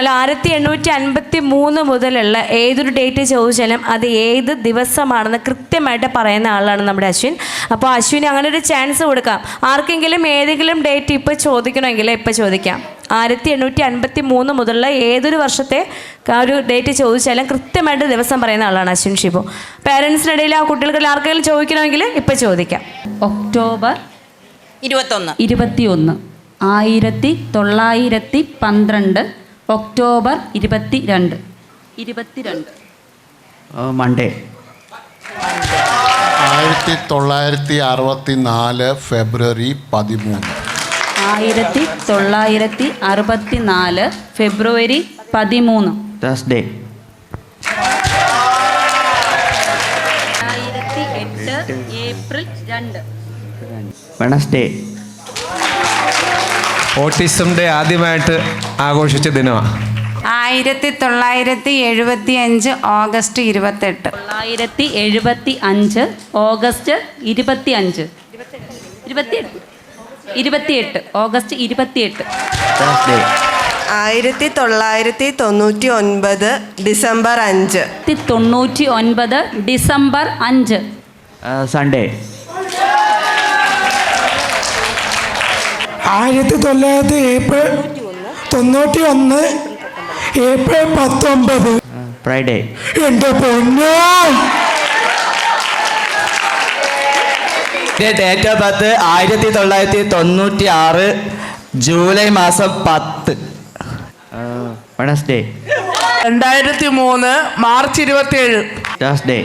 അല്ല ആയിരത്തി എണ്ണൂറ്റി അൻപത്തി മൂന്ന് മുതലുള്ള ഏതൊരു ഡേറ്റ് ചോദിച്ചാലും അത് ഏത് ദിവസമാണെന്ന് കൃത്യമായിട്ട് പറയുന്ന ആളാണ് നമ്മുടെ അശ്വിൻ. അപ്പോൾ അശ്വിന് അങ്ങനെ ഒരു ചാൻസ് കൊടുക്കാം. ആർക്കെങ്കിലും ഏതെങ്കിലും ഡേറ്റ് ഇപ്പോൾ ചോദിക്കണമെങ്കിൽ ഇപ്പോൾ ചോദിക്കാം. ആയിരത്തി എണ്ണൂറ്റി അൻപത്തി മൂന്ന് മുതലുള്ള ഏതൊരു വർഷത്തെ ആ ഒരു ഡേറ്റ് ചോദിച്ചാലും കൃത്യമായിട്ട് ദിവസം പറയുന്ന ആളാണ് അശ്വിൻ ഷിബു. പേരൻസിനിടയിൽ ആ കുട്ടികൾക്ക് ആർക്കെങ്കിലും ചോദിക്കണമെങ്കിൽ ഇപ്പോൾ ചോദിക്കാം. ഒക്ടോബർ ഇരുപത്തൊന്ന്. ഇരുപത്തിയൊന്ന്. ആയിരത്തി തൊള്ളായിരത്തി പന്ത്രണ്ട് ഒക്ടോബർ ഇരുപത്തി രണ്ട് ഇരുപത്തിരണ്ട്. മൺഡേ ആയിരത്തി തൊള്ളായിരത്തി അറുപത്തി നാല് ഫെബ്രുവരി പതിമൂന്ന്. ആയിരത്തി തൊള്ളായിരത്തി അറുപത്തി നാല് ഫെബ്രുവരി പതിമൂന്ന്. തേഴ്സ്ഡേ ആയിരത്തി എട്ട് ഏപ്രിൽ രണ്ട്. വെണസ്ഡേ ഓട്ടിസം ഡേ ആദ്യമായിട്ട് ആഘോഷിച്ച ദിനമാണ് ആയിരത്തി തൊള്ളായിരത്തി എഴുപത്തി അഞ്ച് ഓഗസ്റ്റ് ഇരുപത്തെട്ട്. തൊള്ളായിരത്തി എഴുപത്തി അഞ്ച് ഓഗസ്റ്റ് ഇരുപത്തി അഞ്ച് ഇരുപത്തിയെട്ട്. ഇരുപത്തിയെട്ട്. ഓഗസ്റ്റ് ഇരുപത്തിയെട്ട്. ആയിരത്തി തൊള്ളായിരത്തി തൊണ്ണൂറ്റി ഒൻപത് ഡിസംബർ അഞ്ച്. തൊണ്ണൂറ്റി ഒൻപത് ഡിസംബർ അഞ്ച്. സൺഡേ ആയിരത്തി തൊള്ളായിരത്തി ഏപ്രിൽ തൊണ്ണൂറ്റി ഒന്ന് ഏപ്രിൽ പത്തൊമ്പത്. ഫ്രൈഡേ എന്റെ പൊന്നോ. ഡേറ്റ് ഓഫ് ബർത്ത് ആയിരത്തി തൊള്ളായിരത്തി തൊണ്ണൂറ്റി ആറ് ജൂലൈ മാസം പത്ത്. വെനസ്ഡേ രണ്ടായിരത്തി മൂന്ന് മാർച്ച് ഇരുപത്തി ഏഴ് തേഴ്സ്ഡേ